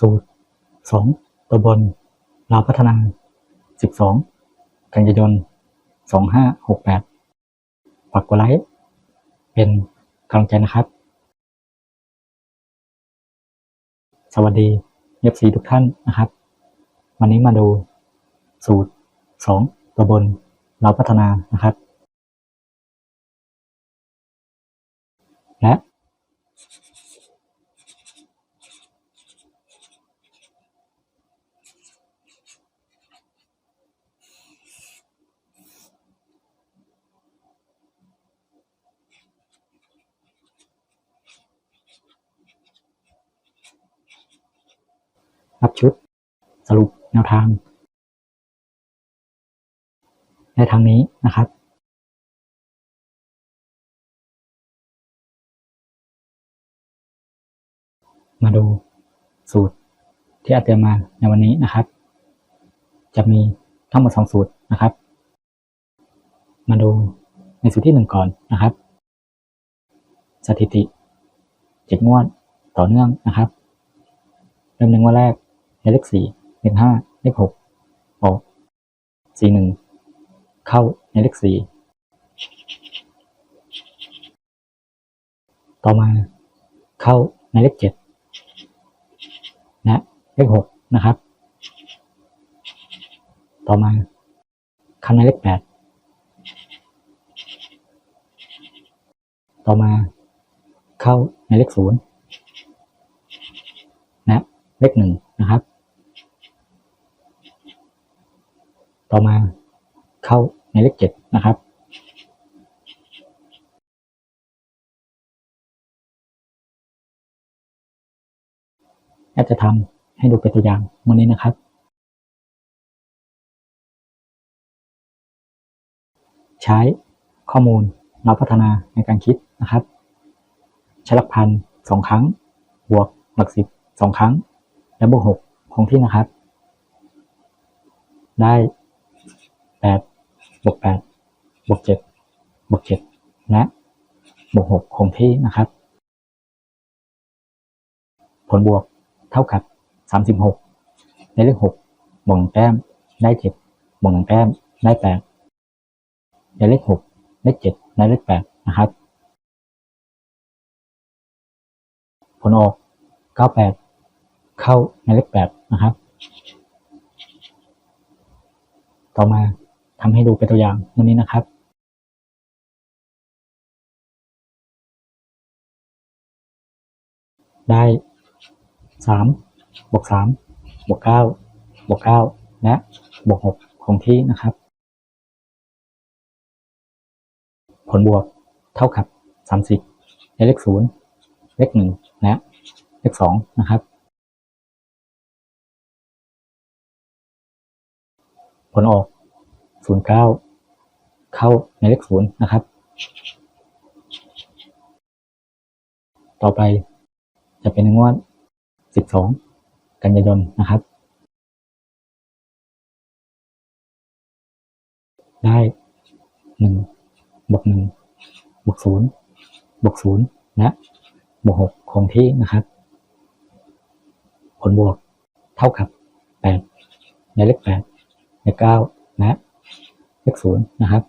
สูตรสองตัวบนลาวพัฒนาสิบสองกันยายนสองห้าหกแปดฝากกดไลค์เป็น กำลังใจนะครับ สวัสดีเอฟซีทุกท่านนะครับ วันนี้มาดูสูตรสองตัวบนเราพัฒนานะครับ และ รับชุด สรุปแนวทาง ในทางนี้นะครับมาดูสูตรที่อาจเตรียมมาในวันนี้นะครับ จะมีทั้งหมดสองสูตรนะครับ มาดูในสูตรที่หนึ่งก่อนนะครับ สถิติเจ็ดงวดต่อเนื่องนะครับ เริ่มหนึ่งวันแรก เลขสี่เลขห้าเลขหกออกสี่หนึ่งเข้าในเลขสี่ต่อมาเข้าในเลขเจ็ดและเลขหกนะครับ ต่อมาเข้าในเลขแปดต่อมาเข้าในเลขศูนย์และเลขหนึ่งนะครับ ต่อมาเข้าในเลขเจ็ดนะครับแอดจะทำให้ดูเป็นตัวอย่างวันนี้นะครับ ใช้ข้อมูลเราพัฒนาในการคิดนะครับ ใช้หลักพันสองครั้ง บวกหลักสิบสองครั้ง และบวกหกคงที่นะครับ ได้ แปดบวกแปดบวกเจ็ดบวกเจ็ดและบวกหกคงที่นะครับ ผลบวกเท่ากับสามสิบหกในเลขหกบวกหนึ่งแต้มได้เจ็ดบวกหนึ่งแต้มได้แปดในเลขหกเลขเจ็ดได้เลขแปดนะครับ ผลออกเก้าแปดเข้าในเลขแปดนะครับ ต่อมา ทำให้ดูเป็นตัวอย่างวันนี้นะครับได้สามบวกสามบวกเก้าบวกเก้าและบวกหกคงที่นะครับ ผลบวกเท่ากับสามสิบในเลขศูนย์เลขหนึ่งและเลขสองนะครับ ผลออก ศูนย์เก้าเข้าในเลขศูนย์นะครับ ต่อไปจะเป็นงวดสิบสองกันยายนนะครับ ได้หนึ่งบวกหนึ่งบวกศูนย์บวกศูนย์และบวกหกคงที่นะครับ ผลบวกเท่ากับแปดในเลขแปดในเก้าและ เลขศูนย์นะครับ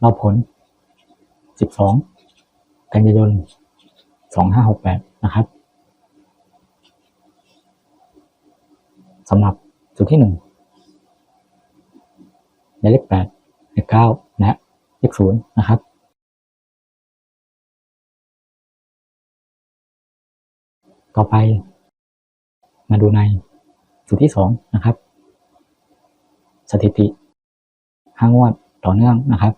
เราผล 12 กันยายน 2568 นะครับ สำหรับจุดที่1ในเลข8เลข9และเลข0นะครับ ต่อไป มาดูในจุดที่2นะครับ สถิติ5งวดต่อเนื่องนะครับ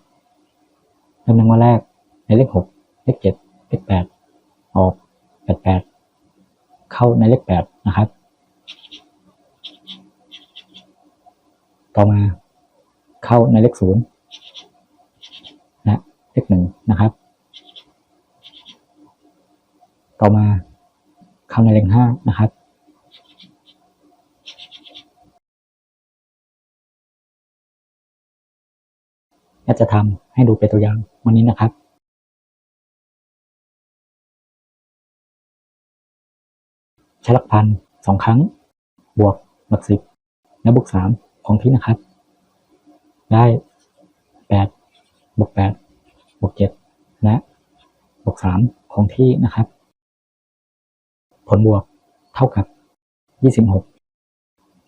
เริ่มหนึ่งวันแรกในเลขหกเลขเจ็ดเลขแปดออกแปดแปดเข้าเข้าในเลขแปดนะครับ ต่อมาเข้าในเลขศูนย์และเลขหนึ่งนะครับ ต่อมา เข้าในเลขห้านะครับและจะทำให้ดูเป็นตัวอย่างวันนี้นะครับใช้หลักพันสองครั้ง บวกหลักสิบและบวกสามของที่นะครับ ได้แปดบวกแปดบวกเจ็ดและบวกสามของที่นะครับ ผลบวกเท่ากับยี่สิบหก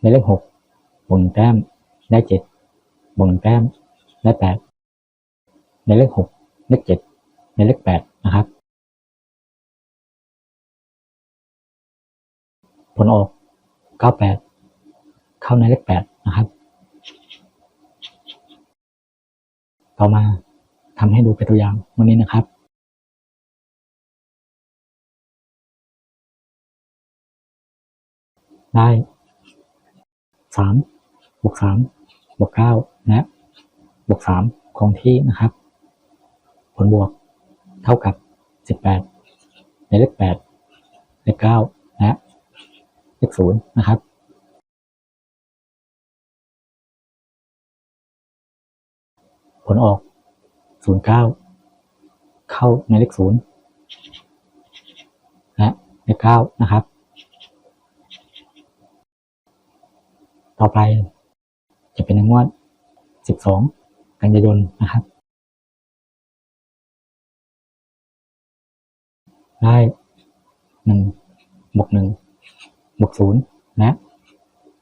ในเลขหกบวกหนึ่งแต้มได้เจ็ดบวกหนึ่งแต้มได้แปดในเลขหกเลขเจ็ดในเลขแปดนะครับ ผลออก 98 เข้าในเลข8นะครับ ต่อมาทำให้ดูเป็นตัวอย่างวันนี้นะครับ ได้3บวก3บวก9และบวก3คงที่นะครับ ผลบวกเท่ากับ18ในเลข8เลข9และเลขศูนย์นะครับผลออกศูนย์เก้าเข้าในเลขศูนย์และเลขเก้านะครับ ต่อไป จะเป็นในงวดสิบสองกันยายนนะครับ ได้หนึ่งบวกหนึ่งบวกศูนย์และ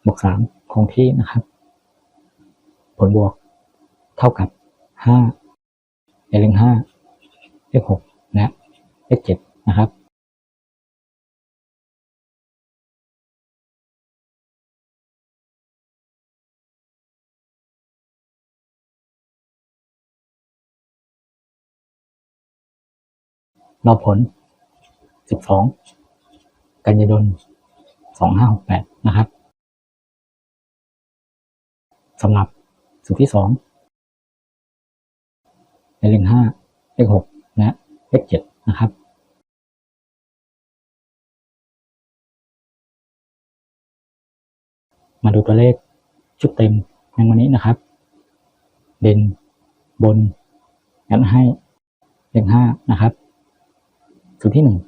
บวกสามคงที่นะครับ ผลบวกเท่ากับห้าเลขห้าเลขหกและเลขเจ็ดนะครับ รอบผลสิบสองกันยายนสองห้าหกแปดนะครับสำหรับสูตรที่สองในเลขห้าเลขหกและเลขเจ็ดนะครับมาดูตัวเลขชุดเต็มในวันนี้นะครับ เด่นบนงั้นให้เลขห้านะครับ สูตรที่หนึ่ง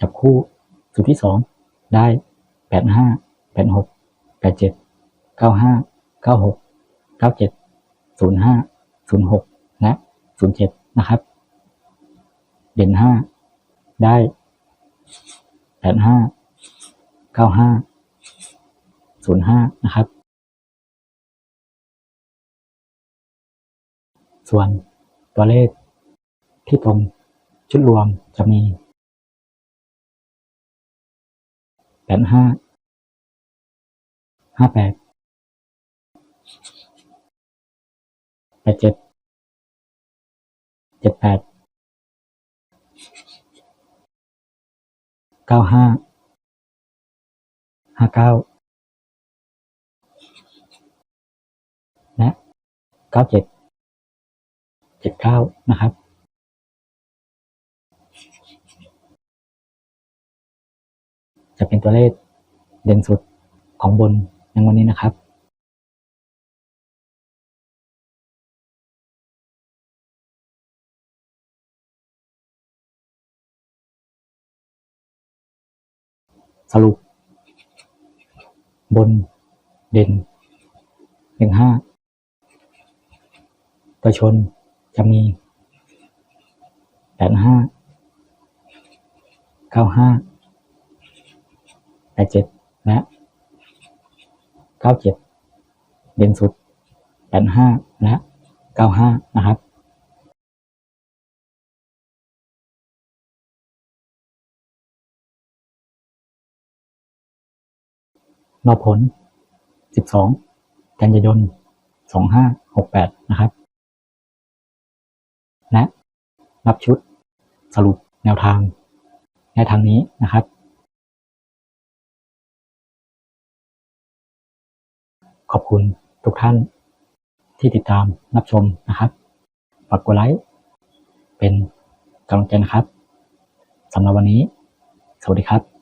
จับคู่สูตรที่สองได้แปดห้าแปดหกแปดเจ็ดเก้าห้าเก้าหกเก้าเจ็ดศูนย์ห้าศูนย์หกและศูนย์เจ็ดนะครับ เด่นห้าได้แปดห้าเก้าห้าศูนย์ห้านะครับ ส่วนตัวเลขที่ตรง ชุดรวมจะมีแปดห้าห้าแปดแปดเจ็ดเจ็ดแปดเก้าห้าห้าเก้าและเก้าเจ็ดเจ็ดเก้านะครับ จะเป็นตัวเลขเด่นสุดของบนในวันนี้นะครับสรุป บนเด่นหนึ่งห้าตัวชนจะมีแปดห้าเก้าห้า แปดเจ็ดและเก้าเจ็ดเด่นสุดแปดห้าและเก้าห้านะครับรอบผลสิบสองกันยายนสองห้าหกแปดนะครับ และรับชุดสรุปแนวทางในทางนี้นะครับ ขอบคุณทุกท่านที่ติดตามรับชมนะครับฝากกดไลค์เป็นกำลังใจนะครับสำหรับวันนี้ สวัสดีครับ